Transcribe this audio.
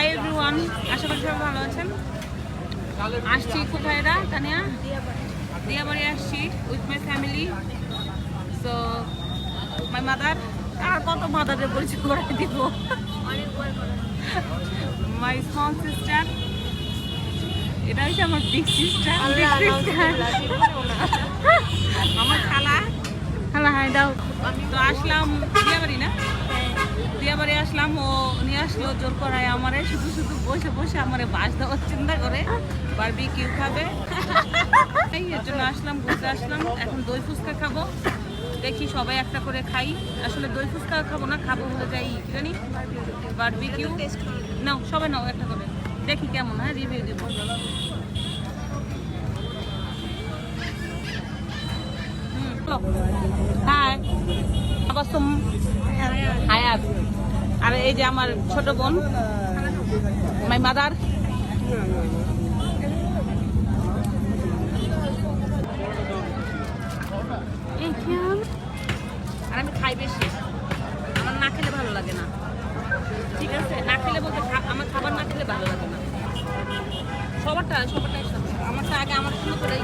Hi everyone আশা করি সবাই ভালো আছেন। আসছি কোথায় এরা তানিয়া? দিয়াবাড়ি আসছি with my family so my mother আর কত মাদারের পরিচয় করে দিব? মাই স্মল সিস্টার এটা হচ্ছে আমার বিগ সিস্টার আমার খালা। খালা হাই দাও। তো আসলাম দিয়াবাড়ি না? বিয়েবাড়ি আসলাম ও নিয়ে আসলো জোর করায় আমারে শুধু শুধু বসে বসে আমারে বাস দেওয়ার চিন্তা করে বারবি কিউ খাবে। এই এর জন্য আসলাম ঘুরতে আসলাম এখন দই ফুচকা খাব। দেখি সবাই একটা করে খাই। আসলে দই ফুচকা খাব না খাব হলে যাই জানি বারবি কিউ নাও। সবাই নাও একটা করে। দেখি কেমন হ্যাঁ রিভিউ দিব। হাই আবার হায়াত আর এই যে আমার ছোট বোন মাই মাদার আর আমি খাই বেশি। আমার না খেলে ভালো লাগে না। ঠিক আছে? না খেলে বলতে আমার খাবার না খেলে ভালো লাগে না। সবারটা সবারটাই সাথে আমারটা আগে আমার শুরু করে